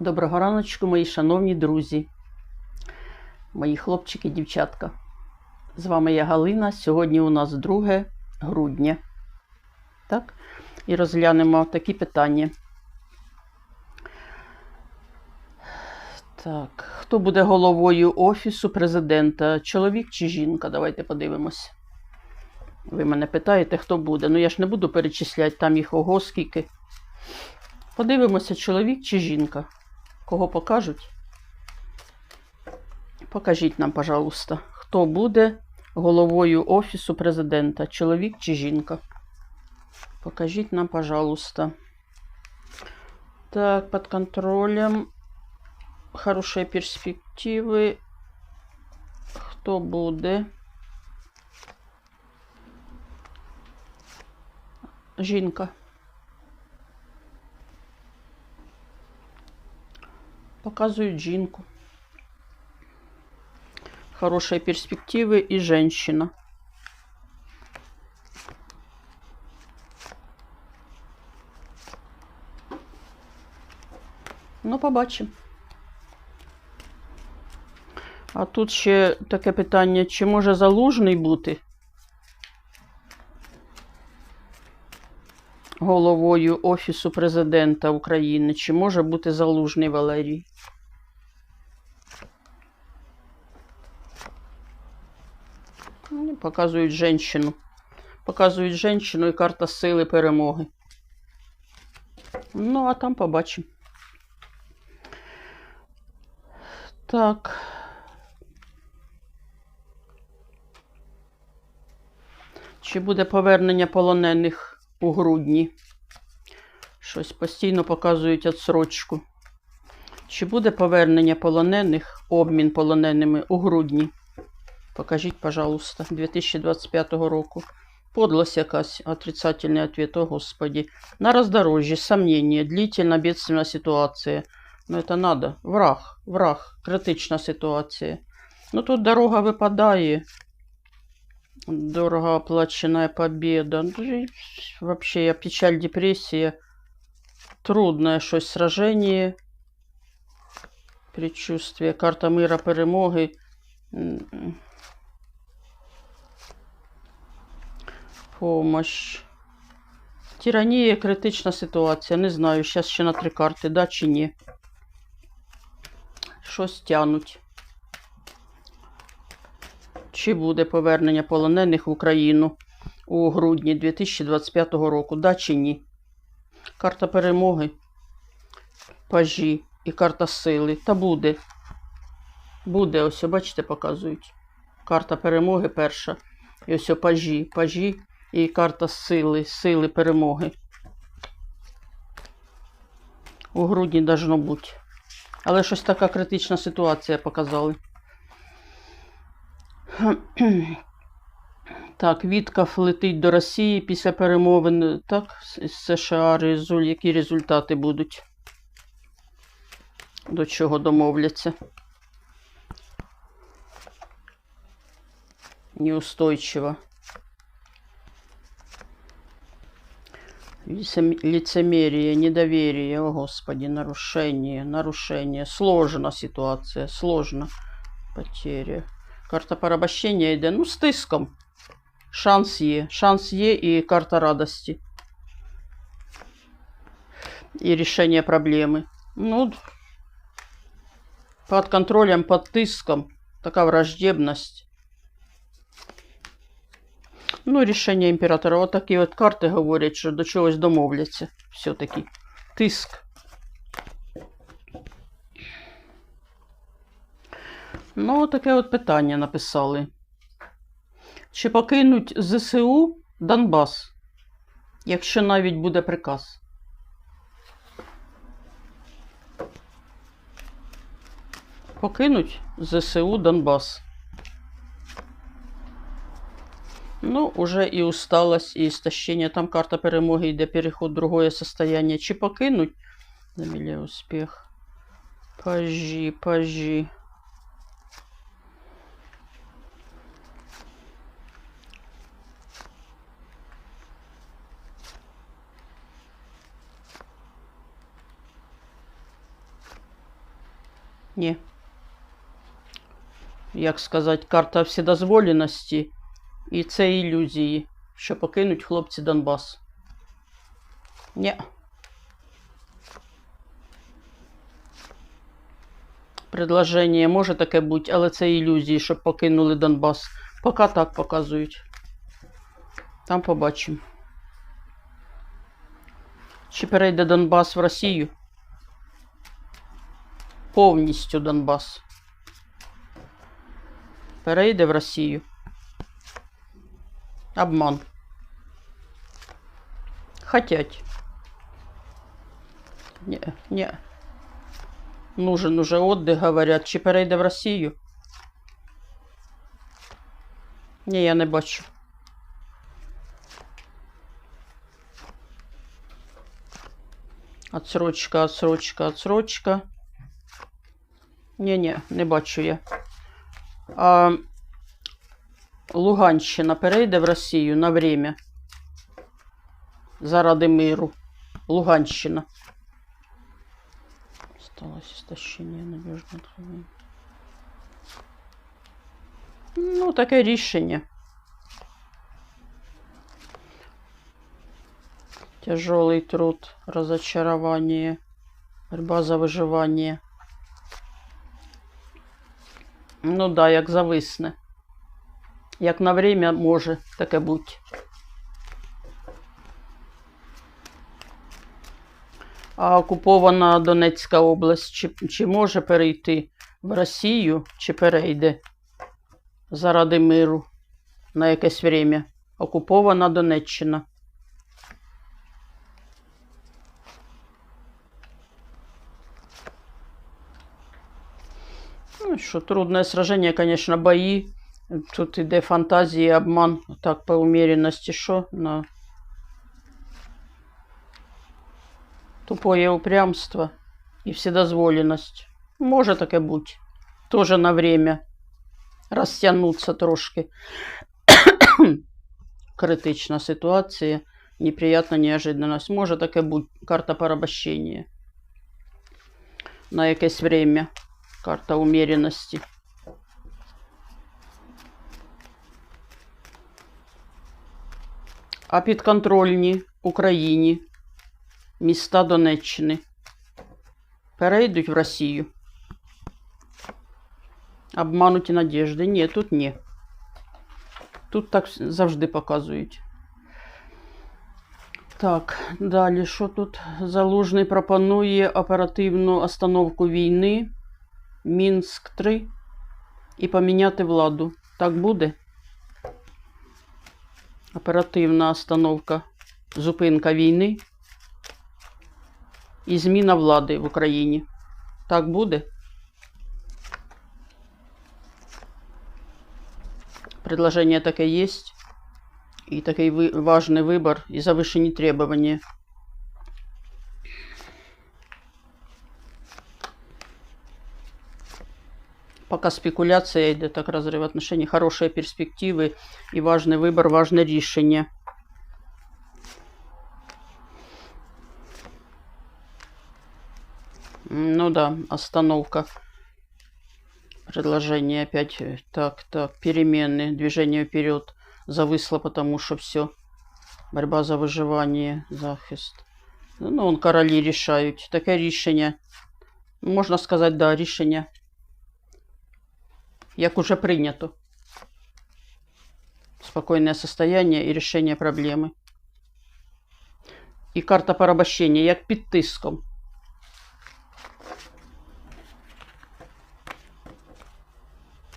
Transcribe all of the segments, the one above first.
Доброго раночку, мої шановні друзі, мої хлопчики, дівчатка. З вами я Галина. Сьогодні у нас 2 грудня. Так? І розглянемо такі питання. Так, хто буде головою Офісу президента? Чоловік чи жінка? Давайте подивимось. Ви мене питаєте, хто буде. Ну я ж не буду перечисляти там їх ого скільки. Подивимося, чоловік чи жінка. Кого покажуть? Покажіть нам, пожалуйста, хто буде головою Офісу президента, чоловік чи жінка? Покажіть нам, пожалуйста. Так, под контролем. Хорошие перспективи. Хто буде? Жінка. Показывают жінку. Хорошие перспективы и женщина. Ну, побачимо. А тут ще таке питання, чи може залужний бути головою Офісу президента України? Чи може бути залужний Валерій? Показують женщину. Показують женщину і карта сили перемоги. Ну, а там побачимо. Так. Чи буде повернення полонених у грудні? Щось постійно показують відсрочку. Чи буде повернення полонених, обмін полоненими у грудні? Покажіть, пожалуйста, 2025 року. Подлость якась, отрицательный ответ, о господи. На раздорожье, сомнение, длительно бедственная ситуация. Ну это надо. Враг, враг, критична ситуація. Ну тут дорога випадає. Дорого оплаченная победа. Ну, и Вообще, я печаль, депрессия. Трудное щось сражение. Предчувствие. Карта мира перемоги. М, Помощь. Тиранія, критична ситуація. Не знаю, зараз ще на три карти, да чи ні. Щось тянуть. Чи буде повернення полонених в Україну у грудні 2025 року, да чи ні? Карта перемоги, пажі і карта сили. Та буде. Буде, ось, бачите, показують. Карта перемоги перша. І ось пажі, пажі і карта сили, сили перемоги. У грудні должно бути. Але щось така критична ситуація показали. Так, Віткав летить до Росії після перемовин так, з США. Які результати будуть? До чого домовляться? Неустойчиво. Лицем- Лицемерие, недоверие, о господи, нарушение, нарушение. Сложна ситуація, сложна потеря. Карта порабощення йде, ну, з тиском. Шанс є. Шанс є і карта радості. І рішення проблеми. Ну, под контролем, под тиском. Така враждебність. Ну, рішення імператора. От такі от карти говорять, що до чогось домовляться. Все-таки. Тиск. Ну, таке от питання написали. Чи покинуть ЗСУ Донбас, якщо навіть буде приказ? Покинуть ЗСУ Донбас. Ну, уже і усталость, і істощення. Там карта перемоги йде переход в другое состояние. Чи покинуть? Замілля успіх. Пажі, пажі. Ні. Як сказати, карта вседозволеності і це ілюзії, що покинуть хлопці Донбас. Ні. Предложення може таке бути, але це ілюзії, щоб покинули Донбас. Поки так показують. Там побачимо. Чи перейде Донбас в Росію? Повністю Донбас. Перейде в Росію. Обман. Хотять. Не, не. Нужен уже отдых, говорят. Чи перейде в Росію? Ні, я не бачу. Отсрочка, отсрочка, отсрочка. Ні-ні, не бачу я. А, Луганщина перейде в Росію на время. Заради миру. Луганщина. Осталось истощение надежно. Ну, таке рішення. Тяжелый труд, разочарование, борьба за выживание. Ну да, як зависне. Як на время може таке бути. А окупована Донецька область чи, чи може перейти в Росію, чи перейде заради миру на якесь время? Окупована Донеччина. Ну, що трудне сраження, конечно, бої. Тут іде фантазія, обман. Так, по умеренности, що на тупое упрямство і вседозволеність. Може таке бути. Тоже на время. Розтягнуться трошки. Критична ситуація. Неприятна неожиданность. Може таке бути. Карта порабощення. На якесь время. Карта умеренности. А підконтрольні Україні міста Донеччини перейдуть в Росію. Обмануті надіжди. Ні, тут ні. Тут так завжди показують. Так, далі, що тут? Залужний пропонує оперативну остановку війни. Мінськ 3 і поміняти владу. Так буде? Оперативна остановка, зупинка війни і зміна влади в Україні. Так буде? Предложение таке есть. И такой вы, важный выбор и завышенные Пока спекуляция йде, так разрыв отношений, хорошие перспективы и важный выбор, важное решение. Ну да, остановка. Предложение опять. э, Так, так, перемены, движение вперед. Зависло, потому что все. Борьба за выживание, захист. Ну, он королі рішають. Таке рішення. Можна сказати, да, рішення. Як уже прийнято. Спокойное состояние і рішення проблеми. І карта порабощення, як під тиском.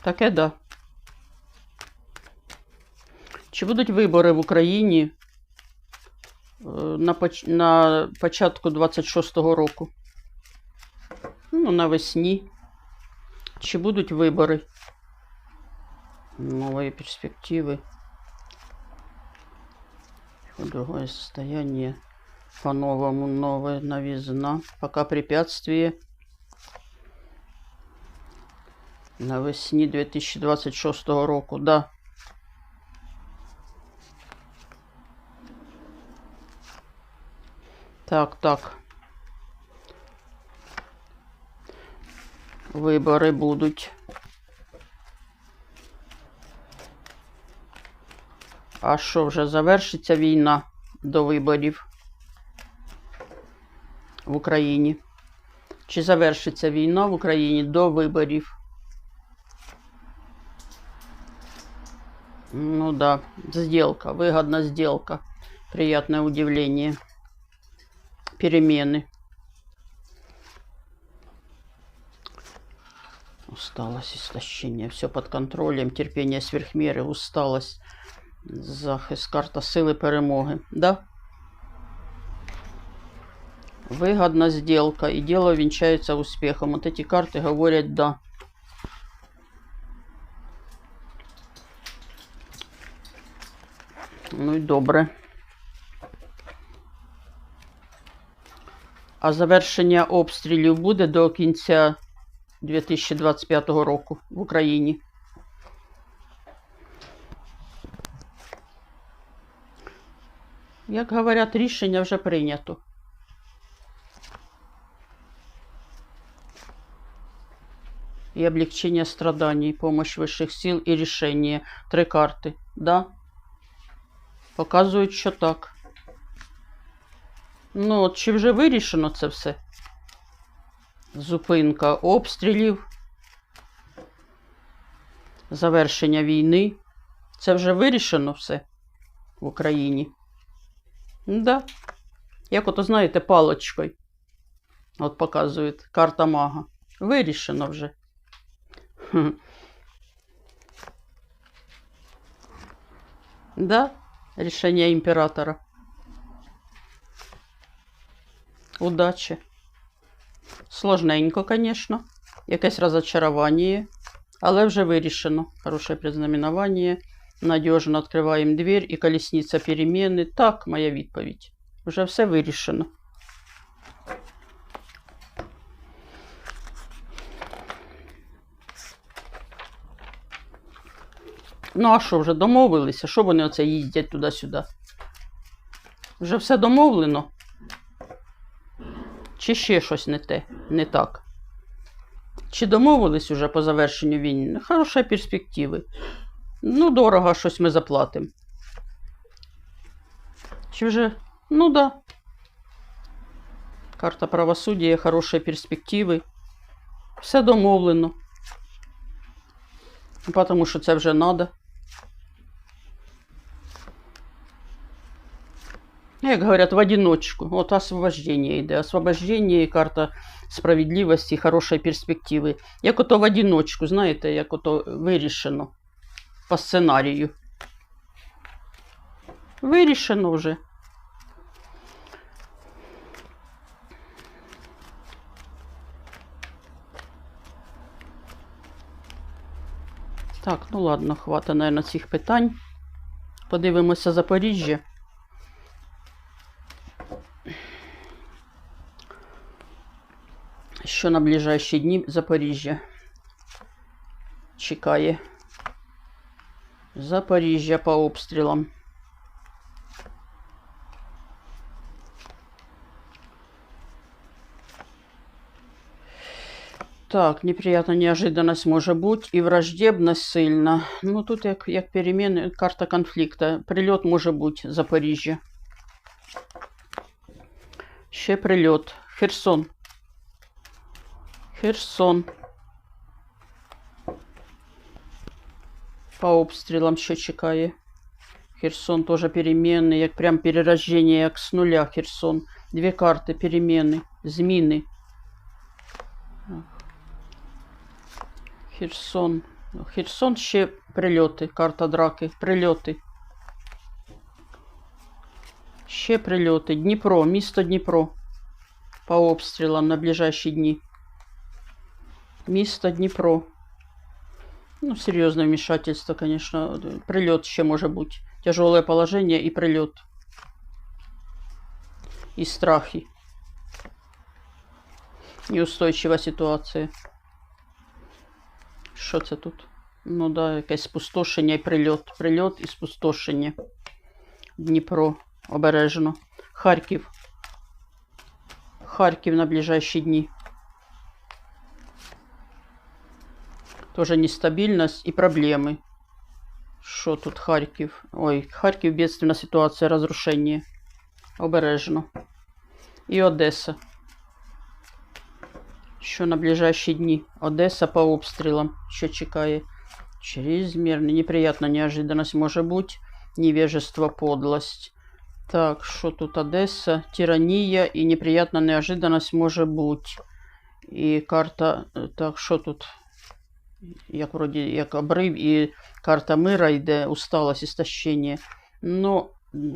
Таке да. Чи будуть вибори в Україні е, на, поч- на початку 26-го року? Ну, навесні. Чи будуть вибори? Новые перспективы. Другое состояние. По-новому новая новизна. Пока препятствие. Навесні 2026 року, да. Так, так. Вибори будуть. А що вже завершиться війна до виборів в Україні? Чи завершиться війна в Україні до виборів? Ну да, сделка, выгодная сделка. Приятное удивление. Перемены. Усталость, истощение. Все под контролем. Терпение сверхмеры, усталость. Захист, карта сили перемоги. Да? Выгодна сделка. И дело венчается успехом. Вот эти карты говорят да. Ну і добре. А завершення обстрілів буде до кінця 2025 року в Україні. Як говорять, рішення вже прийнято. И облегчение страданий, помощь высших сил и решение. Три карти. Да? Показують, що так. Ну, от чи вже вирішено це все? Зупинка обстрілів, завершення війни. Це вже вирішено все в Україні. Да. Як ото, знаєте, палочкою. От показують карта мага. Вирішено вже. Да, рішення імператора. Удачі. Сложненько, звісно. Якесь розочарування, але вже вирішено. Хороше признаменування. Надіжно відкриваємо двір і колісниця переміни. Так, моя відповідь. Вже все вирішено. Ну, а що вже домовилися? Що вони оце їздять туди-сюди? Вже все домовлено? Чи ще щось не те, не так? Чи домовились уже по завершенню війни? Хороші перспективи. Ну, дорого щось ми заплатимо. Чи вже. Ну да. Карта правосуддя, хороші перспективи. Все домовлено. Тому що це вже треба. Як говорять, в одиночку. От освобождення йде. Освобождення і карта справедливості, хорошої перспективи. Як ото в одиночку, знаєте, як ото вирішено по сценарію. Вирішено вже. Так, ну ладно, хватить, наверное, цих питань. Подивимося Запоріжжя. Що на ближайші дні Запоріжжя чекає. Запоріжжя по обстрілам. Так, неприятна неожиданность може бути і враждебність сильна. Ну, тут як, як переміни, карта конфлікту. Прильот може бути Запоріжжя. Ще прильот. Херсон. Херсон. По обстрілам що чекає. Херсон теж переміни, як прям перерождення, як з нуля Херсон. Дві карти переміни, зміни. Херсон. Херсон ще прильоти. Карта драки. Прильоти. Ще прильоти. Дніпро, місто Дніпро. По обстрілам на ближайші дні. Місто Дніпро. Ну, серьезное вмешательство, конечно. Прилет ще може бути. Тяжелое положение и прилет. И страхи. Неустойчива ситуація. Що це тут? Ну да, якесь спустошення і прильот. Прильот і спустошення. Дніпро. Обережно. Харків. Харків на ближайші дні. Тоже нестабильность и проблемы. Що тут Харків? Ой, Харків бедственна ситуація, розрушення. Обережно. І Одеса. Що на ближайші дні? Одеса по обстрілам. Що чекає? Чрезмерно, неприятна неожиданность може бути. Невежество, подлость. Так, що тут Одеса? Тиранія і неприятна неожиданность може бути. І карта. е, Так, що тут? Як вроді як обрив і карта мира йде, усталость, істощення. Ну,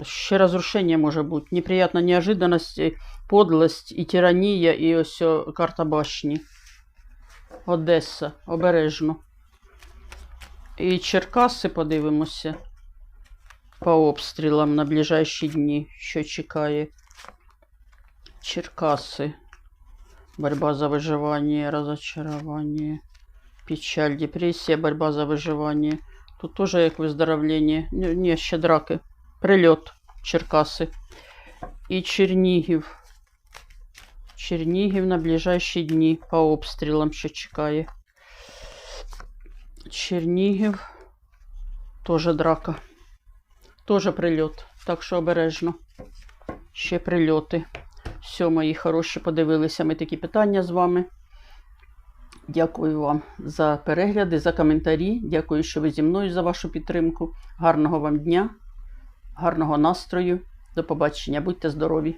ще розрушення може бути. Неприятна неожиданность, подлость і тиранія, і ось карта башні. Одеса, обережно. І Черкаси подивимося по обстрілам на ближайші дні, що чекає. Черкаси. Борьба за выживание, разочарование, печаль, депрессия, борьба за выживание. Тут тоже як виздоровлення. Ні, ні, ще драки. Прильот. Черкаси. І Чернігів. Чернігів на ближайші дні по обстрілам що чекає. Чернігів. Тоже драка. Тоже прильот. Так що обережно. Ще прильоти. Все, мої хороші, подивилися ми такі питання з вами. Дякую вам за перегляди, за коментарі. Дякую, що ви зі мною за вашу підтримку. Гарного вам дня, гарного настрою. До побачення. Будьте здорові!